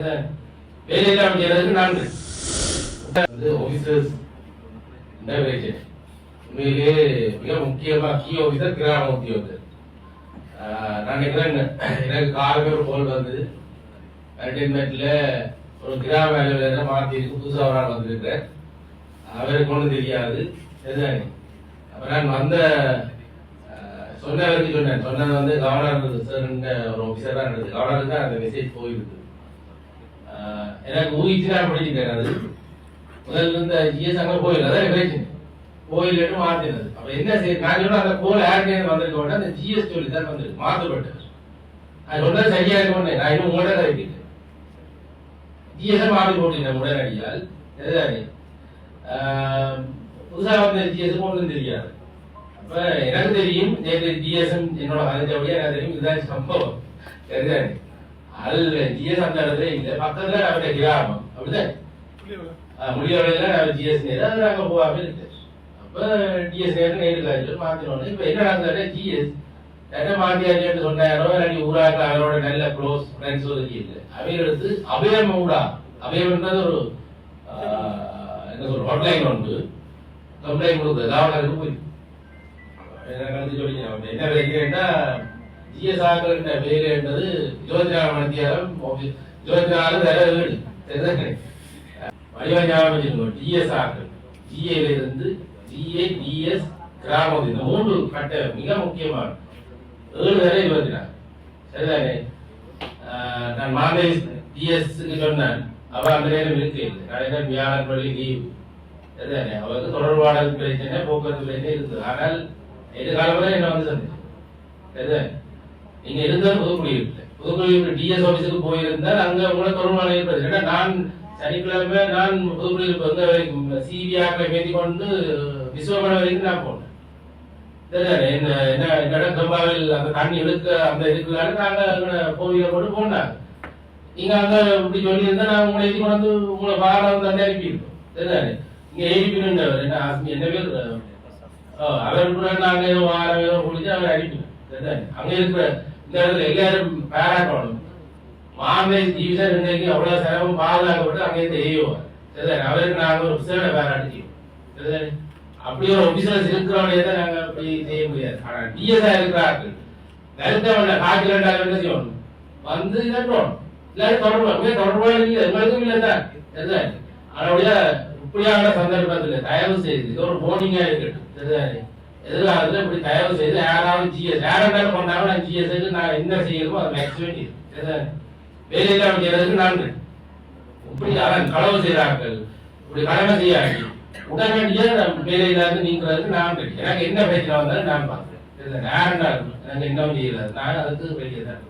வேலையெல்லாம் செய்யறதுக்கு நன்றி. வந்து ஆபீசர்ஸ் உண்மையிலே மிக முக்கியமா கீ ஆபீசர் கிராம உத்தியோகர் நான் எனக்கு காலமே ஒரு போல் வந்து கண்டெய்ன்மெண்ட்ல ஒரு கிராம அலுவலரை மாற்றி இருக்கு புதுசாக ஒரு ஆள் வந்திருக்கிறேன் அவருக்கு ஒன்றும் தெரியாது. சரிதானே? அப்ப நான் வந்த ஆஹ், சொன்னவருக்கு சொன்னேன். சொன்னது வந்து கவர்னர் சார் ஒரு ஆஃபீஸர் தான் இருந்தது. கவர்னருக்கு தான் அந்த மெசேஜ் போயிருக்கு எனக்கு ஊகிச்சுதான் படிச்சுட்டேன் அது. முதல்ல இருந்த ஜிஎஸ் அங்கே கோயில் அதான் பிரச்சனை கோயில் மாத்தினது. அப்ப என்ன செய்ய நான் சொன்ன அந்த கோல் யாருக்கே வந்திருக்க மாட்டேன் அந்த ஜிஎஸ் சொல்லி தான் வந்திருக்கு. மாற்றப்பட்டது அது சொன்னது சரியா இருக்கும் நான் இன்னும் உங்களோட கதைக்கிட்டேன் ஜிஎஸ் மாற்றி போட்டேன் உடனடியால். எதுதானே புதுசாக வந்த ஜிஎஸ் ஒன்றும் தெரியாது. அப்ப எனக்கு தெரியும் நேற்று ஜிஎஸ்எம் என்னோட கதைச்சபடியா எனக்கு தெரியும். இதுதான் சம்பவம். சரிதானே? அதுல ஜிஎஸ் அந்த இடத்துல இல்லை பக்கத்துல அவருடைய கிராமம் அப்படிதான்? முடியவில்லை ஜிஎஸ் நேரம் அது நாங்க போகாம இருக்கு. அப்ப டிஎஸ் நேரம் நேரு மாத்தினோம் இப்ப என்ன நடந்தது ஜிஎஸ் என்ன மாத்தியாச்சுன்னு சொன்னாரோ. இல்லாட்டி ஊராக அவரோட நல்ல க்ளோஸ் ஃப்ரெண்ட்ஸ் ஒதுக்கி இல்லை. அவைய அபயம் ஊடா. அபயம்ன்றது ஒரு என்ன சொல்ற ஹாட்லைன் உண்டு. கம்ப்ளைண்ட் கொடுக்குறது கவர்னருக்கு போய் என்ன கலந்து சொல்லி என்ன விளைக்கிறேன்னா ஜிஎஸ் ஆக்கள்ன்ற வேலைன்றது இருபத்தி நாலு மணி நேரம் இருபத்தி நாலு வேற வீடு. சரிதானே வடிவ ஞாபகம் வச்சுக்கணும் டிஎஸ் ஆக்கள் ஜிஏல இருந்து ஜிஏ டிஎஸ் கிராமம் இந்த மூன்று கட்ட மிக முக்கியமான ஏழு வரை இருபத்தி நாலு சரிதானே ஆஹ் நான் மாலை டிஎஸ் சொன்னேன். அவ அந்த நேரம் இருக்கு இல்லை. நாளைக்கு வியாழன் வழி லீவு. சரிதானே அவருக்கு தொடர்பாடல் பிரச்சனை போக்குவரத்து பிரச்சனை இருக்குது. ஆனால் எதிர்காலத்தில் என்ன வந்து சந்திச்சு சரிதானே நீங்க இருந்தால் புதுக்குடியிருப்பு புதுக்குடியிருப்பு டிஎஸ் ஆபீஸுக்கு போயிருந்தால் அங்க உங்களை தொடர்பான இருப்பது ஏன்னா நான் சனிக்கிழமை நான் புதுக்குடியிருப்பு வந்து வரைக்கும் சிபிஆர்ல மேதி கொண்டு விஸ்வமன வரைக்கும் நான் போனேன். சரிதானே என்ன என்ன இடம்? கம்பாவில் அந்த தண்ணி இழுக்க அந்த இதுக்குள்ளால நாங்க அங்க கோவில போட்டு போனாங்க. நீங்க அங்க இப்படி சொல்லியிருந்தா நான் உங்களை எழுதி கொண்டு உங்களை வாரம் வந்து அங்கே அனுப்பியிருப்போம். சரிதானே இங்க எழுப்பினுன்றவர் என்ன ஆஸ்மி என்ன பேர்? அவர் கூட நாங்க ஏதோ வாரம் ஏதோ அவர் அனுப்பினோம். சரிதானே அங்க இருக்கிற இந்த இடத்துல எல்லாரும் பாராட்டணும் மாமை ஜீவிதர் இன்னைக்கு அவ்வளவு செலவும் பாதுகாக்கப்பட்டு அங்கே இருந்து எய்யுவார் சரிதானே? அவருக்கு நாங்க ஒரு விசேட பாராட்டு சரிதானே? அப்படி ஒரு ஆபீசர்ஸ் இருக்கிறவனையே தான் நாங்க அப்படி செய்ய முடியாது. ஆனா டிஎஸ்ஆ இருக்கிறார்கள் கருத்தவன்ல காய்ச்சல் ரெண்டாவது என்ன செய்யணும். வந்து இல்லாட்டோம் இல்லாட்டி தொடர்பு அப்படியே தொடர்பு இல்லை எங்களுக்கும் இல்லை தான். சரிதானே? அதனுடைய இப்படியான சந்தர்ப்பத்தில் தயவு செய்து இது ஒரு போர்டிங்கா இருக்கட்டும். சரிதானே? எதிர்காலத்தில் இப்படி தயவு செய்து யாராவது ஜிஎஸ் யாரெல்லாம் பண்ணாலும் நான் ஜிஎஸ்க்கு நான் என்ன செய்யணுமோ அதை மேக்ஸிமம் சரிதானே வேலையில்லாம செய்யறதுக்கு நான் இப்படி அதான் களவு செய்கிறார்கள் இப்படி கடமை செய்யாட்டி உடனடியா வேலையிலிருந்து நீங்கிறதுக்கு நான் எனக்கு என்ன பிரச்சனை வந்தாலும் நான் பார்க்கிறேன். சரிதானே யாருன்னா எனக்கு என்ன செய்யறது நான் அதுக்கு வெளியே தான்